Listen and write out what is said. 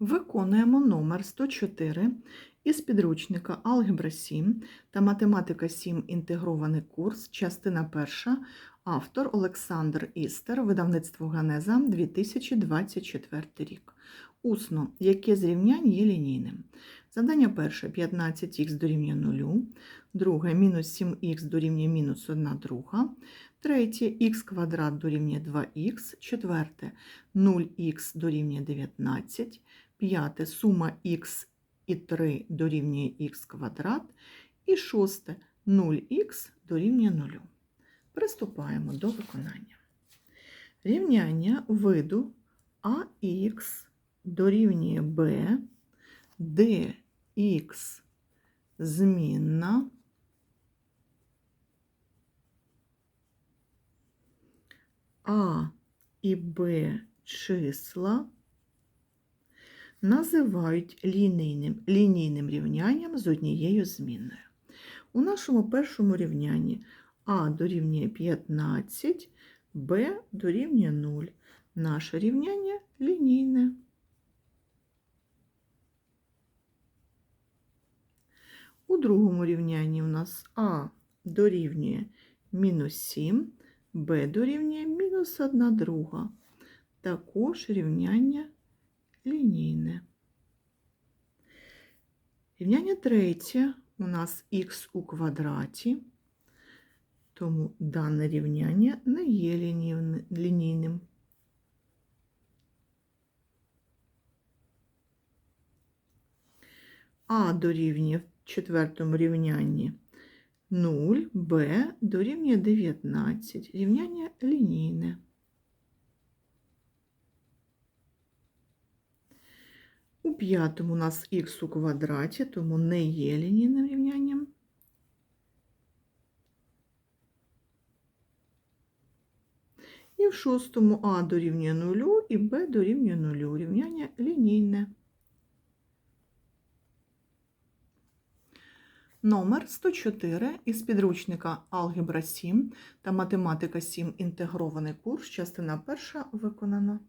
Виконуємо номер 104 із підручника Алгебра 7 та Математика 7. Інтегрований курс, частина 1, автор Олександр Істер, видавництво Ганеза, 2024 рік. Усно, яке з рівнянь є лінійним. Завдання перше 15х дорівнює 0, друге мінус 7х дорівнює мінус 1 друга, третє х квадрат дорівнює 2х, четверте 0х дорівнює 19, п'яте сума х і 3 дорівнює х квадрат, і шосте 0х дорівнює 0. Приступаємо до виконання. Рівняння виду ax дорівнює b, де х змінна, а і б числа називають лінійним, лінійним рівнянням з однією змінною. У нашому першому рівнянні а дорівнює 15, b дорівнює 0. Наше рівняння лінійне. У другому рівнянні у нас а дорівнює мінус 7, b дорівнює мінус 1 друга. Також рівняння лінійне. Рівняння третє у нас х у квадраті, тому дане рівняння не є лінійним. А дорівнює в четвертому рівнянні 0, Б дорівнює 19. Рівняння лінійне. У п'ятому у нас х у квадраті, тому не є лінійним рівнянням. І в шостому а дорівнює 0 і Б дорівнює 0. Рівняння лінійне. Номер 104 із підручника Алгебра 7 та Математика 7. Інтегрований курс, частина перша виконана.